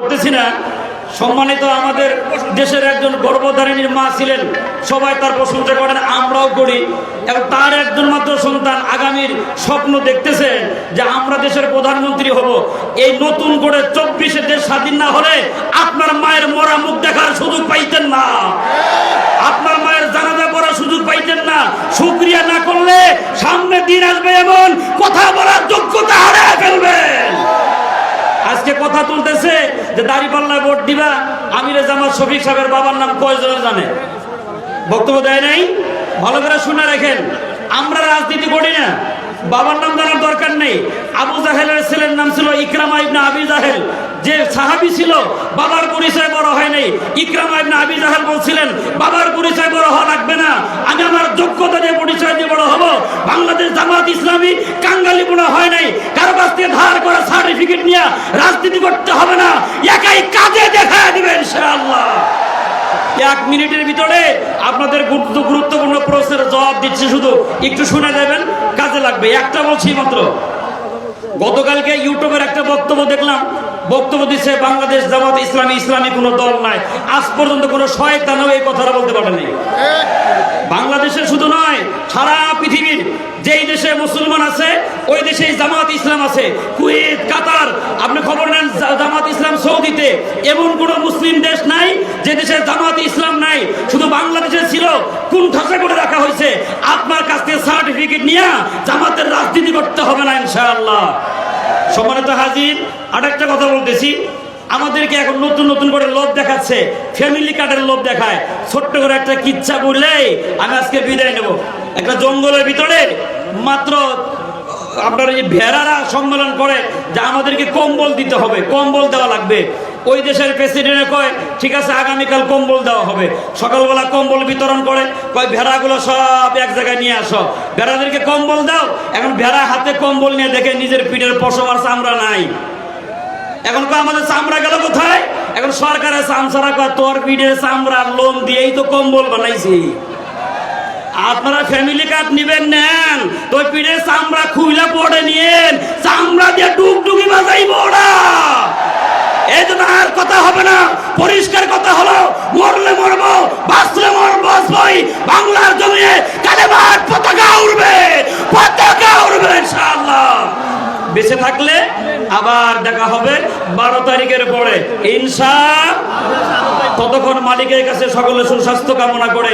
করতেছি না। সম্মানিত আমাদের দেশের একজন গর্ভধারিণীর মা ছিলেন। সবাই তার প্রশংসা করেন, আমরাও করি। এবং তার একজন মাত্র সন্তান আগামীর স্বপ্ন দেখতেছেন যে আমরা দেশের প্রধানমন্ত্রী হব। এই নতুন করে চব্বিশে দেশ স্বাধীন না হলে আপনার মায়ের মরা মুখ দেখার সুযোগ পাইতেন না। আপনার মায়ের জানাজা পড়ার সুযোগ পাইতেন না। শুক্রিয়া না করলে সামনে দিন আসবে এমন কথা বলার যোগ্যতা হারিয়ে ফেলবেন। আজকে কথা তুলতেছে যে দাঁড়িপাল্লায় ভোট দিবা, আমিরে জামাত শফিক সাহেবের বাবার নাম কয়জন জানে? বক্তব্য দেয় নাই? ভালো করে শুনে রাখেন। আমরা রাজনীতি করি না। বাবার নাম জানার দরকার নেই। আবু জাহেলের ছেলের নাম ছিল ইকরামা ইবনা আবি জাহেল। যে সাহাবি ছিল, বাবার পরিচয় বড় হয় নাই। ইকরামা ইবনা আবি জাহেল বলছিলেন, বাবার পরিচয় বড় হওয়া লাগবে না। আমি আমার যোগ্যতা দিয়ে পরিচয় দিয়ে বড় হব। বাংলাদেশ জামাত ইসলামী কাঙ্গালি বোনা হয় নাই। কাছ ধার করা সার্টিফিকেট নিয়ে রাজনীতি করতে হবে না। একাই কাজে দেখা দিবেন ইনশাআল্লাহ। এক মিনিটের ভিতরে আপনাদের গুরুত্বপূর্ণ প্রশ্নের জবাব দিচ্ছি শুধু। একটু শুনে দেবেন কাজে লাগবে। একটা বলছি মাত্র। গতকালকে ইউটিউবের একটা বক্তব্য দেখলাম। বক্তব্য দিচ্ছে, বাংলাদেশ জামাত ইসলামী ইসলামী কোনো দল নাই। আজ পর্যন্ত কোনো শয়তানও এই কথাটা বলতে পারেনি বাংলাদেশে শুধু নয়, সারা পৃথিবীর যেই দেশে মুসলমান আছে, ওই দেশে জামাত ইসলাম আছে। কুয়েত, কাতার, আপনি খবর নেন জামাত ইসলাম সৌদিতে এমন কোন মুসলিম দেশ নাই যে দেশে জামাত ইসলাম নাই। শুধু বাংলাদেশে ছিল কোন ঠাসা করে রাখা হয়েছে। আপনার কাছ থেকে সার্টিফিকেট নিয়ে জামাতের রাজনীতি করতে হবে না, ইনশাআল্লাহ। সম্মানিত হাজির, আরেকটা কথা বলতেছি। আমাদেরকে এখন নতুন নতুন করে লোভ দেখাচ্ছে ফ্যামিলি কার্ডের লোভ দেখায়। ছোট্ট করে একটা কিচ্ছা বললে আমি আজকে বিদায় নেব। একটা জঙ্গলের ভিতরে মাত্র আপনার এই ভেড়ারা সম্মেলন করে, যে আমাদেরকে কম্বল দিতে হবে, কম্বল দেওয়া লাগবে। ওই দেশের প্রেসিডেন্টে কয়, ঠিক আছে, আগামীকাল কম্বল দেওয়া হবে। সকালবেলা কম্বল বিতরণ করে, কয়, ভেড়াগুলো সব এক জায়গায় নিয়ে আসো। ভেড়াদেরকে কম্বল দাও, এখন ভেড়া হাতে কম্বল নিয়ে দেখে নিজের পিঠের পশম আর চামড়া নাই। এখন তো আমাদের চামড়া গেল কোথায়? এখন সরকারের চামচারা কয়, তোর পিঠের চামড়া লোন দিয়েই তো কম্বল বানাইছি। আপনারা ফ্যামিলি কার্ড নিবেন, নেন। তো পিঠে চামড়া খুইলা পড়ে নিয়েন। চামড়া দিয়ে ডুগডুগি বাজাইব ওরা। এই জন্য আর কথা হবে না। পরিষ্কার কথা হলো, মরলে মরবো, বাঁচলে মর বাঁচবই বেঁচে থাকলে আবার দেখা হবে বারো তারিখের পরে। ইনশা ততক্ষণ মালিকের কাছে সকলে সুস্বাস্থ্য কামনা করে